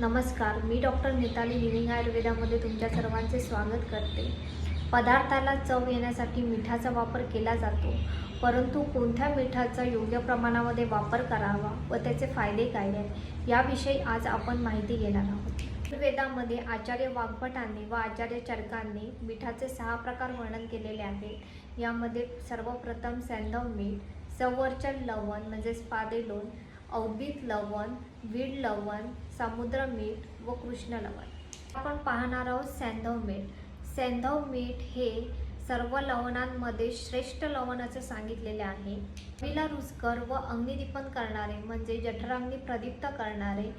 नमस्कार मी doctor Mitali living आयुर्वेदामध्ये तुमच्या सर्वांचे स्वागत करते. पदार्थाला चव येण्यासाठी मिठाचा वापर केला जातो परंतु कोणत्या मिठाचा योग्य प्रमाणामध्ये वापर करावा व त्याचे फायदे काय आहेत याविषयी आज आपण माहिती घेणार आहोत. आयुर्वेदामध्ये आचार्य वाग्भटांनी व आचार्य चरकांनी मिठाचे सहा प्रकार वर्णन केलेले आहेत. यामध्ये सर्वप्रथम सैंधव मीठ संवर्चन लवण म्हणजेच पादेलोण अवबीत लवण वीड लवण समुद्र मीठ व कृष्ण लवण. आपण पाहणार आहोत सैंधव मीठ. सैंधव मीठ हे सर्व लवणांमध्ये श्रेष्ठ लवण असे सांगितलेले आहे. मीला रुचकर व अग्निदीपन करणारे म्हणजे जठराग्नी प्रदीप्त करणारे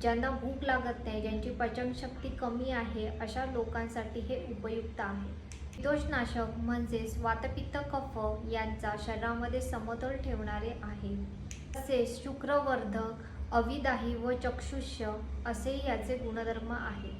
ज्यांना भूक लागत नाही ज्यांची पचनशक्ती कमी आहे अशा लोकांसाठी हे उपयुक्त आहे. दोषनाशक म्हणजेच वातपित्त कफ यांचा शरीरामध्ये समतोल ठेवणारे आहे. तसेच शुक्रवर्धक अविदाही व चक्षुष्य असेही याचे गुणधर्म आहे.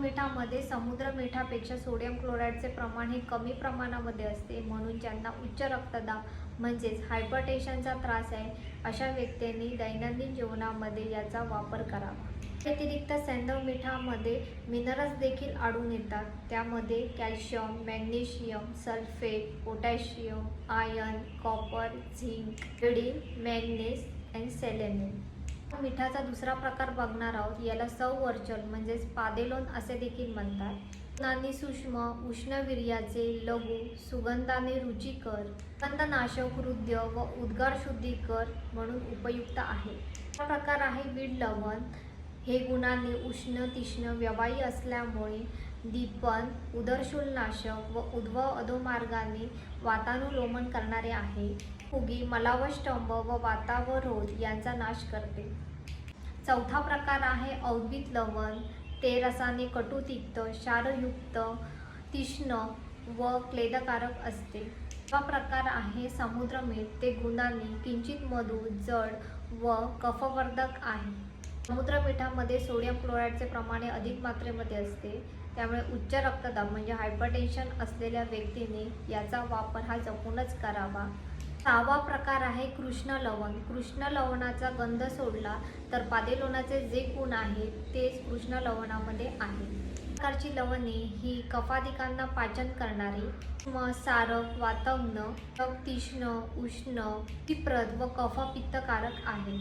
मिठामध्ये समुद्र मिठापेक्षा सोडियम क्लोराईडचे प्रमाण हे कमी प्रमाणामध्ये असते म्हणून ज्यांना उच्च रक्तदाब म्हणजेच हायपरटेशनचा त्रास आहे अशा व्यक्तींनी दैनंदिन जीवनामध्ये याचा वापर करावा. व्यतिरिक्त सैंधव मिठामध्ये मिनरल्स देखील आढळून येतात. त्यामध्ये calcium magnesium sulphate potassium iron copper zinc ED manganese and selenium मिठाचा दुसरा प्रकार बघणार आहोत. याला संवर्चन म्हणजेच पादेलोन असे देखील म्हणतात. नानी सूक्ष्म उष्णवीर्याचे लघु सुगंधाने रुचिकर सुगंधनाशक हृदय व उद्गार शुद्धीकर म्हणून उपयुक्त आहे. हा प्रकार आहे वीड लवण. हे गुणांनी उष्ण तीक्ष्ण व्यवायी असल्यामुळे दीपन उदरशूलनाशक व उद्भव अधोमार्गाने वातानुलोमन करणारे आहे. फुगी मलावष्टंभ व वातावरोध यांचा नाश करते. चौथा प्रकार आहे अवबीत लवण. ते रसाने कटुतिक्त क्षारयुक्त तीक्ष्ण व क्लेदकारक असते. हा प्रकार आहे समुद्रमीठ ते गुणांनी किंचित मधू जड व कफवर्धक आहे. समुद्र मिठामध्ये सोडियम क्लोराईडचे प्रमाणे अधिक मात्रेमध्ये असते. त्यामुळे उच्च रक्तदाब म्हणजे हायपरटेन्शन असलेल्या व्यक्तीने याचा वापर हा जपूनच करावा. सहावा प्रकार आहे कृष्ण लवण. कृष्ण लवणाचा गंध सोडला तर पादेलोणाचे जे गुण आहेत तेच कृष्ण लवणामध्ये आहे. प्रकारची लवणे ही कफाधिकांना पाचन करणारी म सारक वातवण तीक्ष्ण उष्ण तिप्रद व कफपित्तकारक आहे.